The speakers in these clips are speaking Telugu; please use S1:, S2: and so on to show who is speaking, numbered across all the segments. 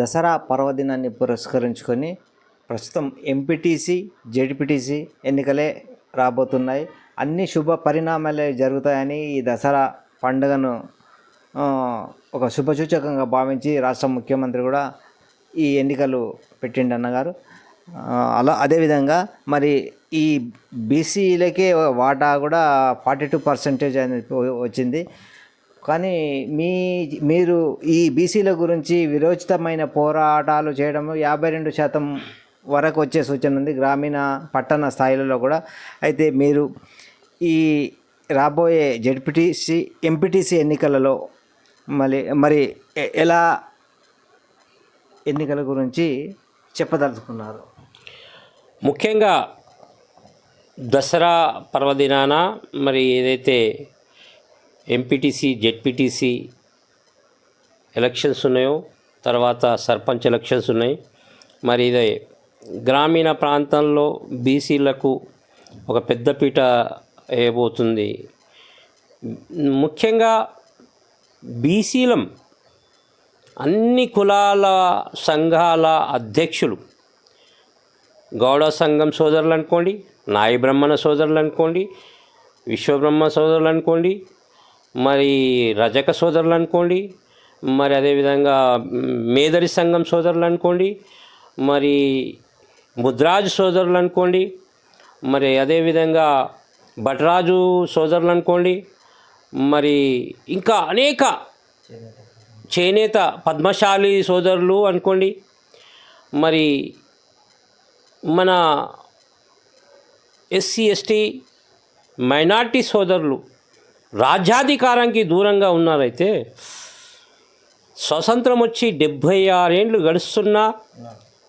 S1: దసరా పర్వదినాన్ని పురస్కరించుకొని ప్రస్తుతం ఎంపీటీసీ జెడ్పీటీసీ ఎన్నికలే రాబోతున్నాయి. అన్ని శుభ పరిణామాలే జరుగుతాయని ఈ దసరా పండుగను ఒక శుభసూచకంగా భావించి రాష్ట్ర ముఖ్యమంత్రి కూడా ఈ ఎన్నికలు పెట్టిండి అన్నగారు అలా అదేవిధంగా మరి ఈ బీసీలకే వాటా కూడా ఫార్టీ టూ పర్సెంటేజ్ అనేది వచ్చింది. కానీ మీ మీరు ఈ బీసీల గురించి విరోచితమైన పోరాటాలు చేయడం యాభై రెండు శాతం వరకు వచ్చే సూచన ఉంది గ్రామీణ పట్టణ స్థాయిలలో కూడా. అయితే మీరు ఈ రాబోయే జడ్పీటీసీ ఎంపీటీసీ ఎన్నికలలో మళ్ళీ మరి ఎలా ఎన్నికల గురించి చెప్పదలుచుకున్నారు?
S2: ముఖ్యంగా దసరా పర్వదినాన మరి ఏదైతే ఎంపీటీసీ జెడ్పీటీసీ ఎలక్షన్స్ ఉన్నాయో తర్వాత సర్పంచ్ ఎలక్షన్స్ ఉన్నాయి. మరి ఇదే గ్రామీణ ప్రాంతంలో బీసీలకు ఒక పెద్దపీట వేయబోతుంది. ముఖ్యంగా బీసీలం అన్ని కులాల సంఘాల అధ్యక్షులు గౌడ సంఘం సోదరులు అనుకోండి నాయి బ్రహ్మణ సోదరులు అనుకోండి విశ్వబ్రహ్మ సోదరులు అనుకోండి మరి రజక సోదరులు అనుకోండి మరి అదేవిధంగా మేదరి సంఘం సోదరులు అనుకోండి మరి ముద్రాజు సోదరులు అనుకోండి మరి అదేవిధంగా భటరాజు సోదరులు అనుకోండి మరి ఇంకా అనేక చేనేత పద్మశాలి సోదరులు అనుకోండి మరి మన ఎస్సీ ఎస్టీ మైనార్టీ సోదరులు రాజ్యాధికారానికి దూరంగా ఉన్నారైతే స్వతంత్రం వచ్చి డెబ్భై ఆరేండ్లు గడుస్తున్నా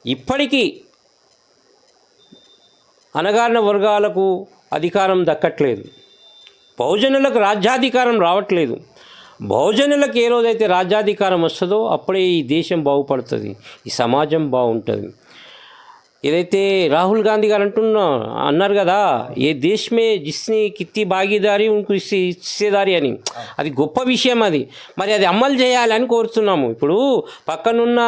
S2: ఇప్పటికీ అనగారిన వర్గాలకు అధికారం దక్కట్లేదు. బహుజనులకు రాజ్యాధికారం రావట్లేదు. బహుజనులకు ఏ రోజైతే రాజ్యాధికారం వస్తుందో అప్పుడే ఈ దేశం బాగుపడుతుంది. ఈ సమాజం బాగుంటుంది. ఏదైతే రాహుల్ గాంధీ గారు అంటున్నా అన్నారు కదా ఏ దేశమే జిస్ని కిత్తి భాగీదారి ఉనికి ఇచ్చేదారి అని. అది గొప్ప విషయం అది. మరి అది అమలు చేయాలని కోరుతున్నాము. ఇప్పుడు పక్కనున్న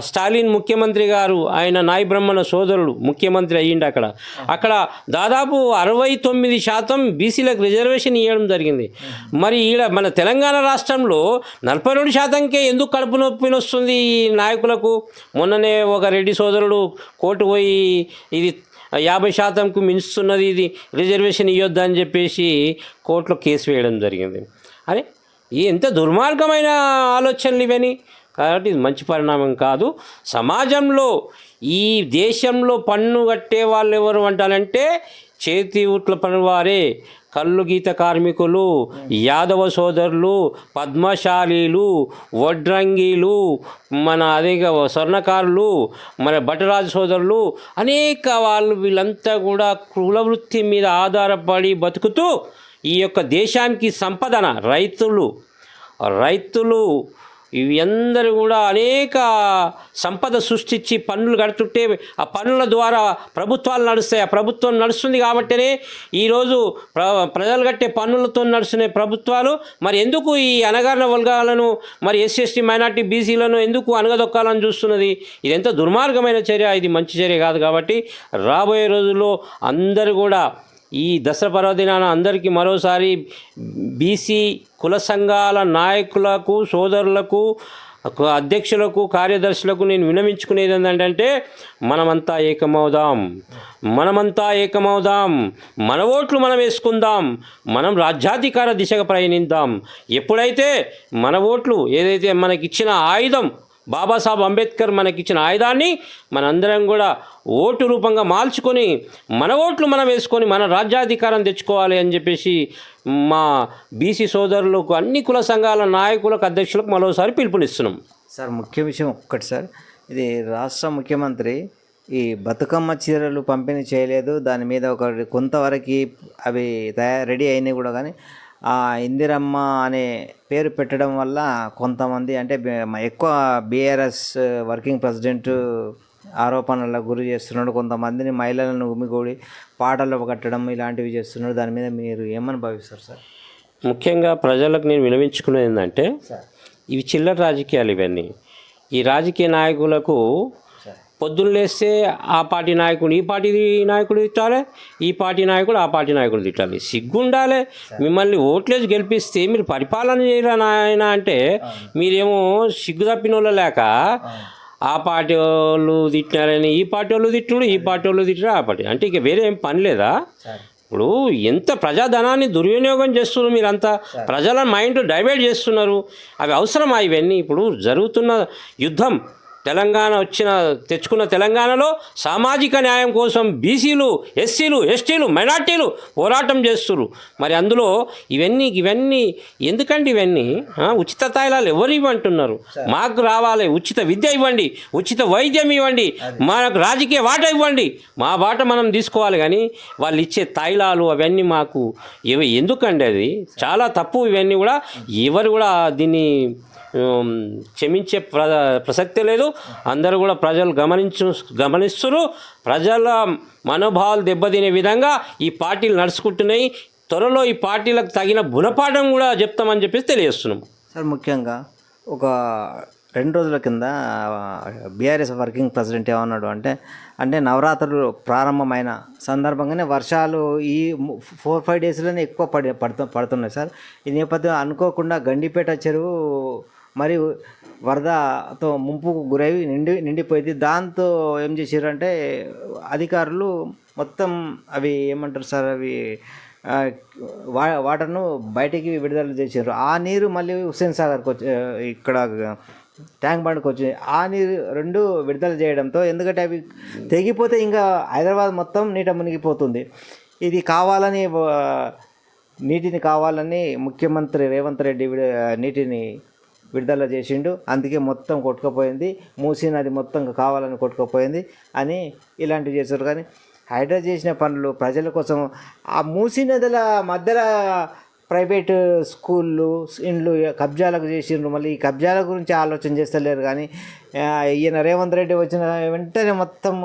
S2: స్టాలిన్ ముఖ్యమంత్రి గారు ఆయన నాయ బ్రహ్మణ సోదరుడు ముఖ్యమంత్రి అయ్యిండు అక్కడ. అక్కడ దాదాపు అరవై తొమ్మిది శాతం బీసీలకు రిజర్వేషన్ ఇవ్వడం జరిగింది. మరి ఈడ మన తెలంగాణ రాష్ట్రంలో నలభై రెండు శాతంకే ఎందుకు కడుపు నొప్పి వస్తుంది ఈ నాయకులకు? మొన్ననే ఒక రెడ్డి సోదరుడు కోర్టు పోయి ఇది యాభై శాతంకు మించుతున్నది ఇది రిజర్వేషన్ ఇవ్వద్దు అని చెప్పేసి కోర్టులో కేసు వేయడం జరిగింది. అరే ఈ ఎంత దుర్మార్గమైన ఆలోచనలు ఇవని కాబట్టి ఇది మంచి పరిణామం కాదు. సమాజంలో ఈ దేశంలో పన్ను కట్టే వాళ్ళు ఎవరు అంటారంటే చేతి ఉట్ల పనివారే. కళ్ళు గీత కార్మికులు యాదవ సోదరులు పద్మశాలీలు వడ్రంగీలు మన అదే స్వర్ణకారులు మన భటరాజు సోదరులు అనేక వాళ్ళు వీళ్ళంతా కూడా కుల వృత్తి మీద ఆధారపడి బతుకుతూ ఈ యొక్క దేశానికి సంపదన రైతులు రైతులు ఇవి అందరూ కూడా అనేక సంపద సృష్టించి పన్నులు కడుతుంటే ఆ పన్నుల ద్వారా ప్రభుత్వాలు నడుస్తాయి. ఆ ప్రభుత్వం నడుస్తుంది కాబట్టినే ఈరోజు ప్ర ప్రజలు కట్టే పన్నులతో నడుస్తున్నాయి ప్రభుత్వాలు మరి ఎందుకు ఈ అనగారిన వర్గాలను మరి ఎస్సీ మైనార్టీ బీసీలను ఎందుకు అనగదొక్కాలని చూస్తున్నది? ఇది ఎంత దుర్మార్గమైన చర్య ఇది మంచి చర్య కాదు కాబట్టి రాబోయే రోజుల్లో అందరూ కూడా ఈ దసరా పర్వదినాన అందరికీ మరోసారి బీసీ కుల సంఘాల నాయకులకు సోదరులకు అధ్యక్షులకు కార్యదర్శులకు నేను వినమించుకునేది ఏంటంటే మనమంతా ఏకమవుదాం. మనమంతా ఏకమవుదాం. మన ఓట్లు మనం వేసుకుందాం. మనం రాజ్యాధికార దిశగా ప్రయాణిద్దాం. ఎప్పుడైతే మన ఓట్లు ఏదైతే మనకిచ్చిన ఆయుధం బాబాసాహెబ్ అంబేద్కర్ మనకిచ్చిన ఆయుధాన్ని మనందరం కూడా ఓటు రూపంగా మార్చుకొని మన ఓట్లు మనం వేసుకొని మన రాజ్యాధికారం తెచ్చుకోవాలి అని చెప్పేసి మా బీసీ సోదరులకు అన్ని కుల సంఘాల నాయకులకు అధ్యక్షులకు మరోసారి పిలుపునిస్తున్నాం.
S1: సార్ ముఖ్య విషయం ఒక్కటి సార్. ఇది రాష్ట్ర ముఖ్యమంత్రి ఈ బతుకమ్మ చీరలు పంపిణీ చేయలేదు. దాని మీద ఒక కొంతవరకు అవి తయారు రెడీ అయినాయి కూడా కానీ ఆ ఇందిరమ్మ అనే పేరు పెట్టడం వల్ల కొంతమంది అంటే ఎక్కువ బీఆర్ఎస్ వర్కింగ్ ప్రెసిడెంట్ ఆరోపణలకు గురి చేస్తున్నాడు. కొంతమందిని మహిళలను ఉమ్మిగూడి పాటలు కట్టడం ఇలాంటివి చేస్తున్నాడు. దాని మీద మీరు ఏమని భావిస్తారు సార్?
S2: ముఖ్యంగా ప్రజలకు నేను వినవించుకునేది ఏంటంటే ఇవి చిల్లర రాజకీయాలు ఇవన్నీ. ఈ రాజకీయ నాయకులకు పొద్దున్న లేస్తే ఆ పార్టీ నాయకుడు ఈ పార్టీ నాయకుడు తిట్టాలి ఈ పార్టీ నాయకుడు ఆ పార్టీ నాయకుడు తిట్టాలి. సిగ్గుండాలి. మిమ్మల్ని ఓట్లేసి గెలిపిస్తే మీరు పరిపాలన చేయరా నాయన అంటే మీరేమో సిగ్గు తప్పిన వాళ్ళు లేక ఆ పార్టీ వాళ్ళు తిట్టినారని ఈ పార్టీ వాళ్ళు తిట్టుడు ఈ పార్టీ వాళ్ళు తిట్టారు ఆ పార్టీ. అంటే ఇక వేరే ఏం పని లేదా? ఇప్పుడు ఎంత ప్రజాధనాన్ని దుర్వినియోగం చేస్తున్నారు మీరంతా? ప్రజల మైండ్ డైవర్ట్ చేస్తున్నారు. అవి అవసరమా ఇవన్నీ? ఇప్పుడు జరుగుతున్న యుద్ధం తెలంగాణ వచ్చిన తెచ్చుకున్న తెలంగాణలో సామాజిక న్యాయం కోసం బీసీలు ఎస్సీలు ఎస్టీలు మైనార్టీలు పోరాటం చేస్తున్నారు మరి అందులో ఇవన్నీ ఇవన్నీ ఎందుకండి ఇవన్నీ? ఉచిత తాయిలాలు ఎవరు ఇవ్వంటున్నారు? మాకు రావాలి ఉచిత విద్య ఇవ్వండి ఉచిత వైద్యం ఇవ్వండి మనకు రాజకీయ వాట ఇవ్వండి. మా వాట మనం తీసుకోవాలి కానీ వాళ్ళు ఇచ్చే తాయిలాలు అవన్నీ మాకు ఇవి ఎందుకండి అది? చాలా తప్పు ఇవన్నీ కూడా. ఎవరు కూడా దీన్ని క్షమించే ప్ర ప్రసక్తి లేదు. అందరూ కూడా ప్రజలు గమనించు గమనిస్తున్నారు. ప్రజల మనోభావాలు దెబ్బతినే విధంగా ఈ పార్టీలు నడుచుకుంటున్నాయి. త్వరలో ఈ పార్టీలకు తగిన గుణపాఠం కూడా చెప్తామని చెప్పేసి తెలియజేస్తున్నాం.
S1: సార్ ముఖ్యంగా ఒక రెండు రోజుల కింద బీఆర్ఎస్ వర్కింగ్ ప్రెసిడెంట్ ఏమన్నాడు అంటే అంటే నవరాత్రులు ప్రారంభమైన సందర్భంగానే వర్షాలు ఈ ఫోర్ ఫైవ్ డేస్లోనే ఎక్కువ పడి పడుతు పడుతున్నాయి సార్. ఈ నేపథ్యం అనుకోకుండా గండిపేట చెరువు మరియు వరదతో ముంపుకు గురై నిండి నిండిపోయింది. దాంతో ఏం చేశారంటే అధికారులు మొత్తం అవి ఏమంటారు సార్ అవి వా వాటర్ను బయటికి విడుదల చేశారు ఆ నీరు మళ్ళీ హుస్సేన్ సాగర్కి వచ్చి ఇక్కడ ట్యాంక్ బండ్కి వచ్చి ఆ నీరు రెండు విడుదల చేయడంతో ఎందుకంటే అవి తెగిపోతే ఇంకా హైదరాబాద్ మొత్తం నీట మునిగిపోతుంది. ఇది కావాలని నీటిని కావాలని ముఖ్యమంత్రి రేవంత్ రెడ్డి నీటిని విడుదల చేసిండు. అందుకే మొత్తం కొట్టుకుపోయింది. మూసీ నది మొత్తం కావాలని కొట్టుకుపోయింది అని ఇలాంటివి చేశారు. కానీ హైడ్రా చేసిన పనులు ప్రజల కోసం ఆ మూసీ నదుల మధ్యలో ప్రైవేట్ స్కూళ్ళు ఇండ్లు కబ్జాలకు చేసిండ్రు. మళ్ళీ ఈ కబ్జాల గురించి ఆలోచన చేస్తలేరు కానీ ఈయన రేవంత్ రెడ్డి వచ్చిన వెంటనే మొత్తం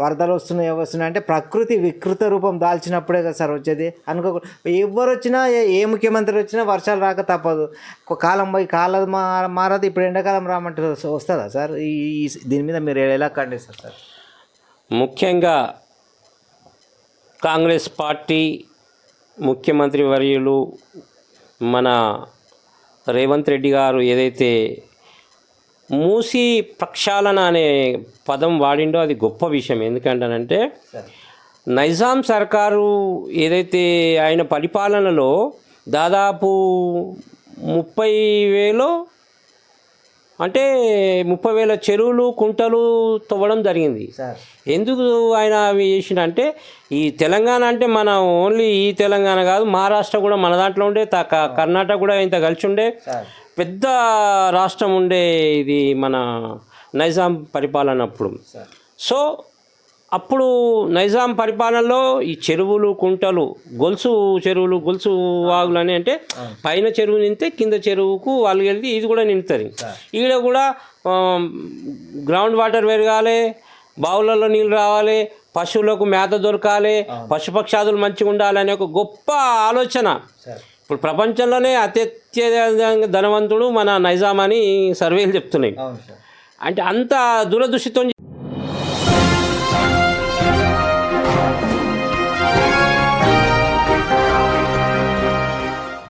S1: వరదలు వస్తున్నాయి వస్తున్నాయి. అంటే ప్రకృతి వికృత రూపం దాల్చినప్పుడే కదా సార్ వచ్చేది. అనుకో ఎవరు వచ్చినా ఏ- ఏ ముఖ్యమంత్రి వచ్చినా వర్షాలు రాక తప్పదు. కాలం పోయి కాలం మా- మారదు. ఇప్పుడు ఎండాకాలం రామంటే వస్తుందా సార్? ఈ ఈ- దీని మీద మీరు ఎలా ఖండిస్తారు సార్?
S2: ముఖ్యంగా కాంగ్రెస్ పార్టీ ముఖ్యమంత్రి వర్యులు మన రేవంత్ రెడ్డి గారు ఏదైతే మూసి ప్రక్షాళన అనే పదం వాడిండో అది గొప్ప విషయం. ఎందుకంటానంటే నైజాం సర్కారు ఏదైతే ఆయన పరిపాలనలో దాదాపు ముప్పై వేలు అంటే ముప్పై వేల చెరువులు కుంటలు తవ్వడం జరిగింది. ఎందుకు ఆయన అవి చేసిండంటే ఈ తెలంగాణ అంటే మన ఓన్లీ ఈ తెలంగాణ కాదు మహారాష్ట్ర కూడా మన దాంట్లో ఉండే కర్ణాటక కూడా ఇంత కలిసి ఉండే పెద్ద రాష్ట్రం ఉండే ఇది మన నైజాం పరిపాలన అప్పుడు. సో అప్పుడు నైజాం పరిపాలనలో ఈ చెరువులు కుంటలు గొలుసు చెరువులు గొలుసు వాగులు అని అంటే పైన చెరువు నింతే కింద చెరువుకు వాళ్ళు వెళ్తే ఇది కూడా నిండుతుంది ఈడ కూడా గ్రౌండ్ వాటర్ పెరగాలి బావులలో నీళ్ళు రావాలి పశువులకు మేత దొరకాలి పశుపక్షాదులు మంచిగా ఉండాలి అనే ఒక గొప్ప ఆలోచన. ఇప్పుడు ప్రపంచంలోనే అత్యత్య ధనవంతుడు మన నైజాం అని సర్వేలు చెప్తున్నాయి. అంటే అంత దురదృష్టితో